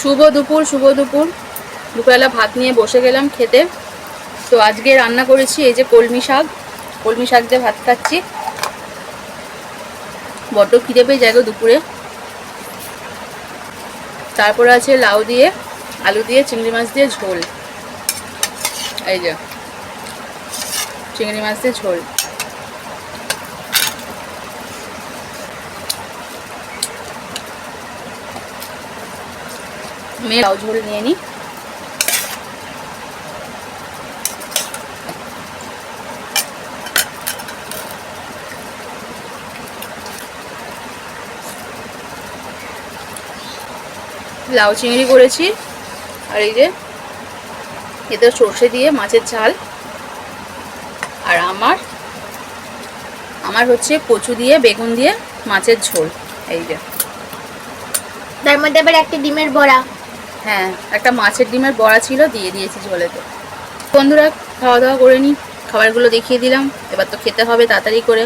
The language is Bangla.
শুভ দুপুর শুভ দুপুর। দুপুরবেলা ভাত নিয়ে বসে গেলাম খেতে। তো আজকে রান্না করেছি এই যে কলমি শাক। কলমি শাক দিয়ে ভাত খাচ্ছি। বড্ড খিদে পেয়ে যায় দুপুরে। তারপরে আছে লাউ দিয়ে, আলু দিয়ে, চিংড়ি মাছ দিয়ে ঝোল। এই যে, চিংড়ি মাছ দিয়ে ঝোল। মেয়ে লাউ ঝোল নিয়ে নিই লাউ চিংড়ি করেছি, আর এই যে এতে সর্ষে দিয়ে মাছের ঝাল। আর আমার আমার হচ্ছে কচু দিয়ে, বেগুন দিয়ে মাছের ঝোল, এই যে। তার মধ্যে আবার একটা ডিমের বড়া। হ্যাঁ একটা মাছের ডিমের বড়া ছিল, দিয়ে দিয়েছি ঝোলেতে। বন্ধুরা, খাওয়া দাওয়া করে নিই খাবারগুলো দেখিয়ে দিলাম। এবার তো খেতে হবে তাড়াতাড়ি করে।